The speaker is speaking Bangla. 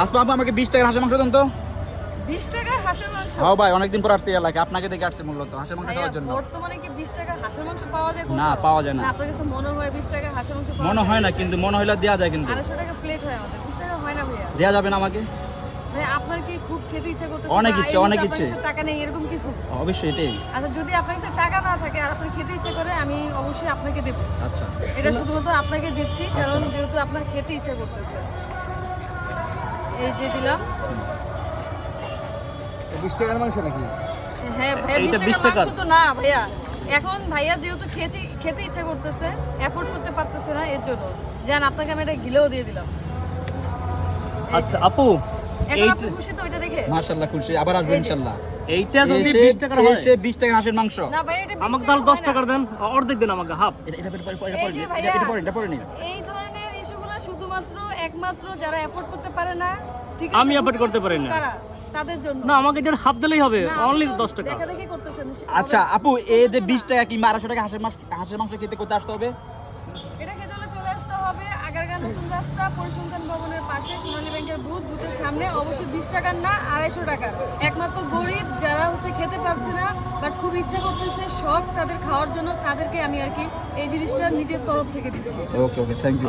আসমা আপু আমাকে বিশ টাকার হাঁসের মাংস দেন তো। বিশ টাকার হাঁসের মাংস? হ্যাঁ ভাই অনেকদিন পর আসছি এলাকায়। আপনাকে দেখে আসছে মূলত হাঁসের মাংস খাওয়ার জন্য। বর্তমানে কি বিশ টাকার হাঁসের মাংস পাওয়া যায় না, পাওয়া যায় না। আপনার কাছে মনে হয় বিশ টাকার হাঁসের মাংস মনে হয় না কিন্তু মনে হইলে দেওয়া যায় কিন্তু। আড়াইশো টাকা প্লেট হয় আমাদের। বিশ টাকা হয় না ভাইয়া? দেওয়া যাবে না আমাকে? আপনার কি খুব খেতে ইচ্ছা করতেছে অনেক ইচ্ছে, অনেক ইচ্ছে। টাকা নেই এরকম কিছু? অবশ্যই এটাই। আচ্ছা যদি আপনার কাছে টাকা না থাকে আর আপনার খেতে ইচ্ছে করে আমি অবশ্যই আপনাকে দেবো। আচ্ছা। এটা শুধুমাত্র আপনাকে দিচ্ছি কারণ যেহেতু আপনার খেতে ইচ্ছা করতেছে। এই যে দিলাম। বিশ টাকার মাংস নাকি? হ্যাঁ ভাইয়া বিশ 20 টাকা মাংস তো না ভাইয়া। এখন ভাইয়া যেহেতু খেতে খেতে ইচ্ছা করতেছে এফোর্ড করতে পারতেছে না এর জন্য। যান আপনাকে আমি এটা গিলেও দিয়ে দিলাম। আচ্ছা আপু এখন এইটা আপনি খুশি তো এটা দেখে? মাশাআল্লাহ খুশি। আবার আসব ইনশাআল্লাহ এইটা যদি এসে- বিশ টাকার হয়। এসে বিশ টাকার হাঁসের মাংস। না ভাই এটা আমাকে তাহলে দশ না। টাকার দেন। অর্ধেক দেন আমাকে হাফ। এটা এটা পরে- পরে- পরে- এই পরে- যে এটা- পরে এটা পরে এই ধরনের ইস্যুগুলো শুধুমাত্র একমাত্র যারা এফোর্ড করতে পারে না আমি বুঝতে করতে পারি না। তাদের জন্য। না আমাকে যেন হাফ দিলেই হবে অনলি দশ টাকা। আচ্ছা আপু এই যে বিশ। টাকা কিংবা আড়াইশো টাকা হাঁসের মাংস হাঁসের মাংস খেতে করতে আসতে হবে? এটা খেতে হলে চলে আসতে হবে আগারগাঁ নতুন রাস্তা পরিসংখ্যান ভবনের পাশে সোনালী ব্যাংকের বুথ বুথের সামনে। অবশ্যই বিশ টাকার না আড়াইশো টাকার। একমাত্র গরিব যারা হচ্ছে খেতে পারছে না বাট খুব ইচ্ছা করতেছে শখ তাদের খাওয়ার জন্য তাদেরকে আমি আর কি এই জিনিসটা নিজের তরফ থেকে দিচ্ছি। ওকে ওকে থ্যাংক ইউ